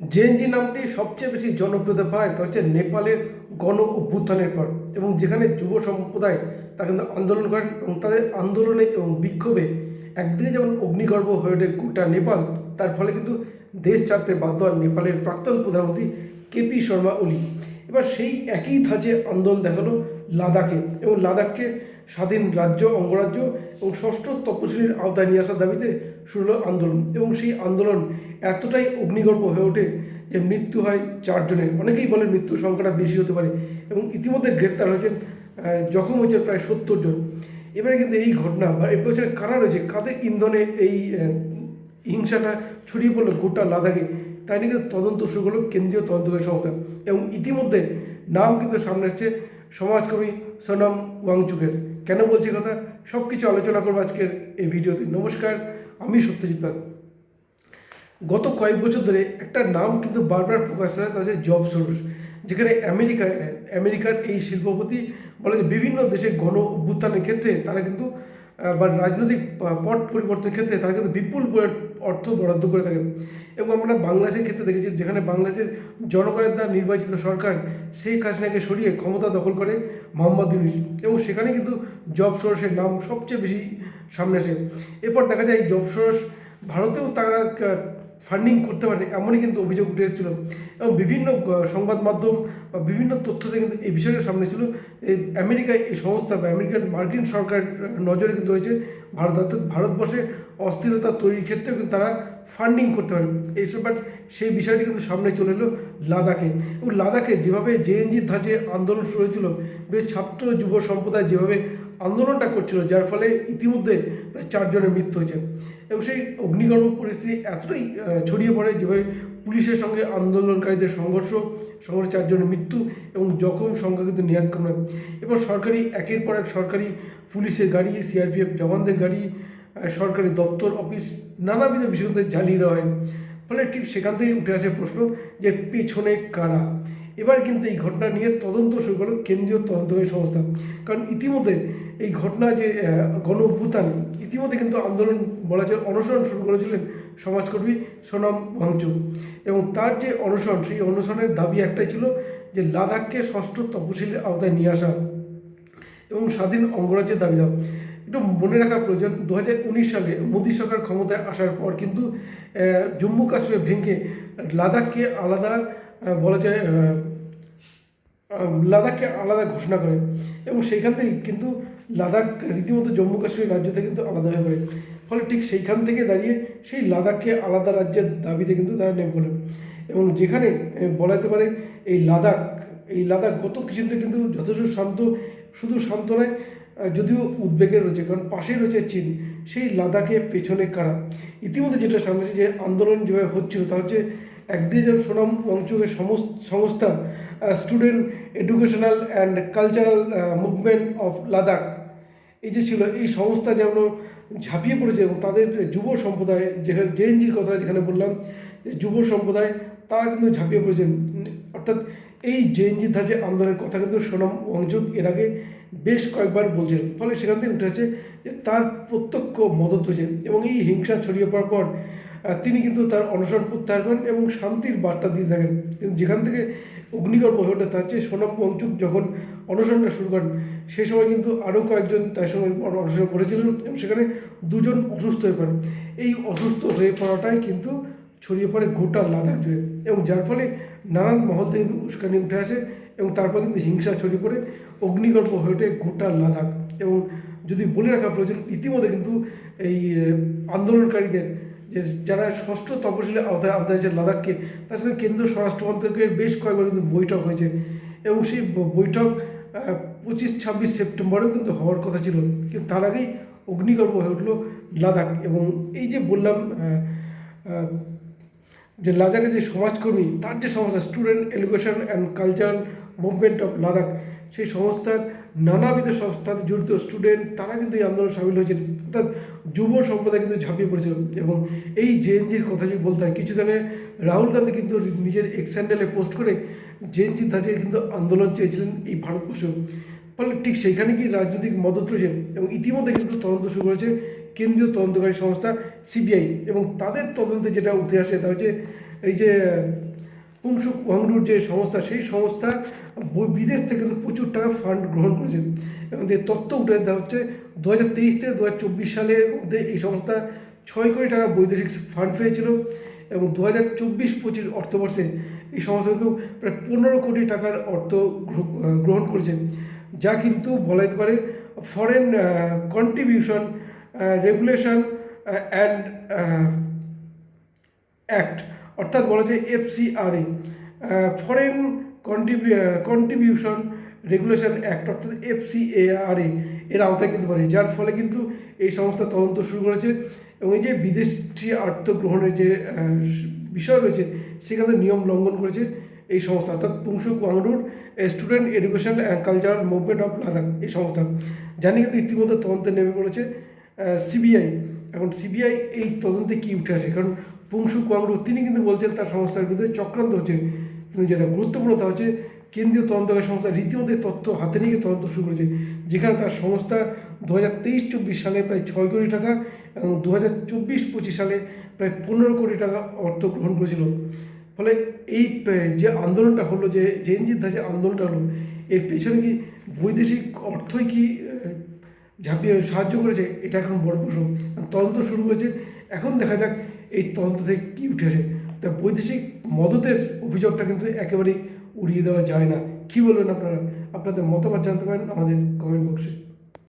JNG নামটি সবচেয়ে বেশি জনপ্রিয়তা পায় তা হচ্ছে নেপালের গণ অভ্যুত্থানের পর এবং যেখানে যুব সম্প্রদায় তা কিন্তু আন্দোলন করেন এবং তাদের আন্দোলনে এবং বিক্ষোভে একদিকে যেমন অগ্নিগর্ভ হয়ে ওঠে গোটা নেপাল, তার ফলে কিন্তু দেশ ছাড়তে বাধ্য হন নেপালের প্রাক্তন প্রধানমন্ত্রী কেপি শর্মা ওলি। এবার সেই একই ধাঁচে আন্দোলন দেখাল লাদাখে এবং লাদাখকে স্বাধীন রাজ্য, অঙ্গরাজ্য এবং ষষ্ঠ তপশিলির আওতায় নিয়ে আসার দাবিতে শুরু হলো আন্দোলন। এবং সেই আন্দোলন এতটাই অগ্নিগর্ভ হয়ে ওঠে যে মৃত্যু হয় চারজনের। অনেকেই বলে মৃত্যু সংখ্যাটা বেশি হতে পারে এবং ইতিমধ্যে গ্রেপ্তার হয়েছেন জখম হয়েছেন প্রায় সত্তর জন। এবারে কিন্তু এই ঘটনা বা এর পেছনে কারা রয়েছে, কাদের ইন্ধনে এই হিংসাটা ছড়িয়ে পড়ল গোটা লাদাখে, তাই নিয়ে কিন্তু তদন্ত শুরু করল কেন্দ্রীয় তদন্তকারী সংস্থা। এবং ইতিমধ্যে নাম কিন্তু সামনে এসছে সমাজকর্মী সোনাম ওয়াংচুকের। কেন বলছি কথা? সব কিছু আলোচনা করব আজকের এই ভিডিওতে। নমস্কার, আমি সত্যজিৎ পাল। গত কয়েক বছর ধরে একটা নাম কিন্তু বারবার প্রকাশ হয়, তা হচ্ছে জব সোর্স, যেখানে আমেরিকায়, আমেরিকার এই শিল্পপতি বলে যে বিভিন্ন দেশে গণ অভ্যুত্থানের ক্ষেত্রে তারা কিন্তু বা রাজনৈতিক পট পরিবর্তনের ক্ষেত্রে তারা কিন্তু বিপুল অর্থ বরাদ্দ করে থাকে এবং আমরা বাংলাদেশের ক্ষেত্রে দেখেছি যেখানে বাংলাদেশের জনগণের দ্বারা নির্বাচিত সরকার, সেই হাসিনাকে সরিয়ে ক্ষমতা দখল করে মোহাম্মদ ইউনিস। এবং সেখানে কিন্তু জব সোর্সের নাম সবচেয়ে বেশি সামনে আসে। এরপর দেখা যায় জব সোর্স ভারতেও তারা ফান্ডিং করতে পারে এমনই কিন্তু অভিযোগ উঠে এসেছিল। এবং বিভিন্ন সংবাদ মাধ্যম বা বিভিন্ন তথ্যতে কিন্তু এই বিষয়টা সামনে ছিল এই আমেরিকায় এই সংস্থা বা আমেরিকান মার্কিন সরকার নজরে কিন্তু হয়েছে ভারত। অর্থাৎ ভারতবর্ষে অস্থিরতা তৈরির ক্ষেত্রেও কিন্তু তারা ফান্ডিং করতে পারে। এইসব বাট সেই বিষয়টি কিন্তু সামনে চলে এলো লাদাখে। এবং লাদাখে যেভাবে জেএনজির ধাঁচে আন্দোলন শুরু হয়েছিল, বেশ ছাত্র যুব সম্প্রদায় যেভাবে আন্দোলনটা করছিল, যার ফলে ইতিমধ্যে প্রায় চারজনের মৃত্যু হয়েছে। এবং সেই অগ্নিগর্ভ পরিস্থিতি এতটাই ছড়িয়ে পড়ে যেভাবে পুলিশের সঙ্গে আন্দোলনকারীদের সংঘর্ষ, সংঘর্ষে চারজনের মৃত্যু এবং জখম সংখ্যা কিন্তু নিয়াত কমে এবার সরকারি, একের পর এক সরকারি পুলিশের গাড়ি সিআরপিএফ জওয়ানদের গাড়ি সরকারি দপ্তর, অফিস নানাবিধ বিষয়তে জ্বালিয়ে দেওয়া হয়। ফলে ঠিক সেখান থেকেই উঠে আসে প্রশ্ন যে পেছনে কারা? এবার কিন্তু এই ঘটনা নিয়ে তদন্ত শুরু করল কেন্দ্রীয় তদন্তকারী সংস্থা। কারণ ইতিমধ্যে এই ঘটনা যে গণ অভ্যুত্থান ইতিমধ্যে কিন্তু আন্দোলন বলা যায়, অনশন শুরু করেছিলেন সমাজকর্মী সোনাম ওয়াংচুক এবং তার যে অনশন, সেই অনশনের দাবি একটাই ছিল যে লাদাখকে ষষ্ঠ তপশিলের আওতায় নিয়ে আসা এবং স্বাধীন অঙ্গরাজ্যের দাবি দাও একটু মনে রাখা প্রয়োজন দু হাজার উনিশ সালে মোদী সরকার ক্ষমতায় আসার পর কিন্তু জম্মু কাশ্মীর ভেঙে লাদাখকে আলাদা বলা যায় লাদাখকে আলাদা ঘোষণা করে। এবং সেইখান থেকেই কিন্তু লাদাখ রীতিমতো জম্মু কাশ্মীর রাজ্য থেকে কিন্তু আলাদা হয়ে পড়ে। ফলে ঠিক সেইখান থেকে দাঁড়িয়ে সেই লাদাখকে আলাদা রাজ্যের দাবিতে কিন্তু তারা নেমে পড়ে। এবং যেখানে বলা যেতে পারে এই লাদাখ এই লাদাখ গত কিছুদিন কিন্তু যথেষ্ট শান্ত, শুধু শান্ত নয় যদিও উদ্বেগের রয়েছে, কারণ পাশেই রয়েছে চীন। সেই লাদাখে পেছনে কারা? ইতিমধ্যে যেটা সামনে যে আন্দোলন যেভাবে হচ্ছিল, তা হচ্ছে একদিকে যেমন সোনাম অঞ্চলের সংস্থা student educational and cultural movement of Ladakh এই যে ছিল, এই সংস্থা যেমন ঝাঁপিয়ে পড়েছে এবং তাদের যুব সম্প্রদায় যেখানে জেএনজির কথা যেখানে বললাম যুব সম্প্রদায় তারা কিন্তু ঝাঁপিয়ে পড়েছেন অর্থাৎ এই জেএনজির ধাঁচে আন্দোলনের কথা কিন্তু সোনাম অংশুক এর আগে বেশ কয়েকবার বলছেন। ফলে সেখান থেকে উঠেছে যে তার প্রত্যক্ষ মদত হয়েছে এবং এই হিংসা ছড়িয়ে পড়ার পর তিনি কিন্তু তার অনশন প্রত্যাহার করেন এবং শান্তির বার্তা দিয়ে থাকেন। কিন্তু যেখান থেকে অগ্নিগর্ভ হয়ে ওঠে, তার চেয়ে সোনাম বংচুক যখন অনশনটা শুরু করেন, সেই সময় কিন্তু আরও কয়েকজন তার সঙ্গে অন- অনশনে পড়েছিলেন এবং সেখানে দুজন অসুস্থ হয়ে পড়েন। এই অসুস্থ হয়ে পড়াটাই কিন্তু ছড়িয়ে পড়ে গোটা লাদাখ জুড়ে এবং যার ফলে নানান মহল থেকে কিন্তু উস্কানি উঠে আসে এবং তারপর কিন্তু হিংসা ছড়িয়ে পড়ে অগ্নিগর্ভ হয়ে ওঠে গোটা লাদাখ। এবং যদি বলে রাখা প্রয়োজন, ইতিমধ্যে কিন্তু এই আন্দোলনকারীদের যে যারা ষষ্ঠ তপশিলের আওতায় আওতায় আছে লাদাখকে, তার সঙ্গে কেন্দ্র স্বরাষ্ট্র মন্ত্রকের বেশ কয়েকবার কিন্তু বৈঠক হয়েছে। এবং সেই বৈঠক পঁচিশ ছাব্বিশ সেপ্টেম্বরেও কিন্তু হওয়ার কথা ছিল। কিন্তু তার আগেই অগ্নিগর্ভ হয়ে উঠল লাদাখ। এবং এই যে বললাম যে লাদাখের যে সমাজকর্মী, তার যে সংস্থা student education and cultural movement of Ladakh সেই সংস্থার নানাবিধ সংস্থাতে জড়িত স্টুডেন্ট তারা কিন্তু এই আন্দোলনে সামিল হয়েছেন। অর্থাৎ যুব সম্প্রদায় কিন্তু ঝাঁপিয়ে পড়েছিল এবং এই জেএনজির কথা যদি বলতে হয় কিছু আগে রাহুল গান্ধী কিন্তু নিজের এক্স পোস্ট করে জেএনজির ধাঁচে কিন্তু আন্দোলন চেয়েছিলেন এই ভারতবর্ষ। ফলে ঠিক সেইখানে কি রাজনৈতিক মদত রয়েছে এবং ইতিমধ্যে কিন্তু তদন্ত শুরু করেছে কেন্দ্রীয় তদন্তকারী সংস্থা সিবিআই এবং তাদের তদন্তে যেটা উঠে আসে তা হচ্ছে এই যে পুংসুক ওয়াংডুর যে সংস্থা, সেই সংস্থা বিদেশ থেকে কিন্তু প্রচুর টাকা ফান্ড গ্রহণ করেছে। এবং যে তথ্য উঠে দেওয়া হচ্ছে দু হাজার তেইশ থেকে দু হাজার চব্বিশ সালের মধ্যে এই সংস্থা ছয় কোটি টাকা বৈদেশিক ফান্ড পেয়েছিল এবং দু হাজার চব্বিশ পঁচিশ অর্থবর্ষে এই সংস্থা কিন্তু প্রায় পনেরো কোটি টাকার অর্থ গ্রহণ করেছে। যা কিন্তু বলা যেতে পারে foreign contribution regulation and act অর্থাৎ বলা যায় FCRA foreign contribution regulation act অর্থাৎ এফসিএআরএ এর আওতায় কিন্তু পারে যার ফলে কিন্তু এই সংস্থা তদন্ত শুরু করেছে এবং এই যে বিদেশি আর্থ গ্রহণের যে বিষয় রয়েছে, সেখানে নিয়ম লঙ্ঘন করেছে এই সংস্থা, অর্থাৎ Phunsukh ওয়াংরুর student education and cultural movement of Ladakh এই সংস্থা, জানি কিন্তু ইতিমধ্যে তদন্তে নেমে পড়েছে সিবিআই এখন সিবিআই এই তদন্তে কী উঠে আসে? কারণ পুংসু কোয়াংরু, তিনি কিন্তু বলছেন তার সংস্থার বিরুদ্ধে চক্রান্ত হচ্ছে। কিন্তু যেটা গুরুত্বপূর্ণ তা হচ্ছে, কেন্দ্রীয় তদন্তকারী সংস্থা রীতিমতো তথ্য হাতে নিয়ে তদন্ত শুরু করেছে, যেখানে তার সংস্থা দু হাজার তেইশ চব্বিশ সালে প্রায় ছয় কোটি টাকা এবং দু হাজার চব্বিশ পঁচিশ সালে প্রায় পনেরো কোটি টাকা অর্থ গ্রহণ করেছিল। ফলে এই, যে আন্দোলনটা হলো, যে জেনজিৎ যে আন্দোলনটা হলো, এর পেছনে কি বৈদেশিক অর্থই কি ঝাঁপিয়ে সাহায্য করেছে? এটা এখন বড় প্রশ্ন। তদন্ত শুরু করেছে। এখন দেখা যাক এই তদন্ত থেকে কী উঠে আসে? তা বৈদেশিক মদতের অভিযোগটা কিন্তু একেবারেই উড়িয়ে দেওয়া যায় না। কী বলবেন আপনারা? আপনাদের মতামত জানতে পারেন আমাদের কমেন্ট বক্সে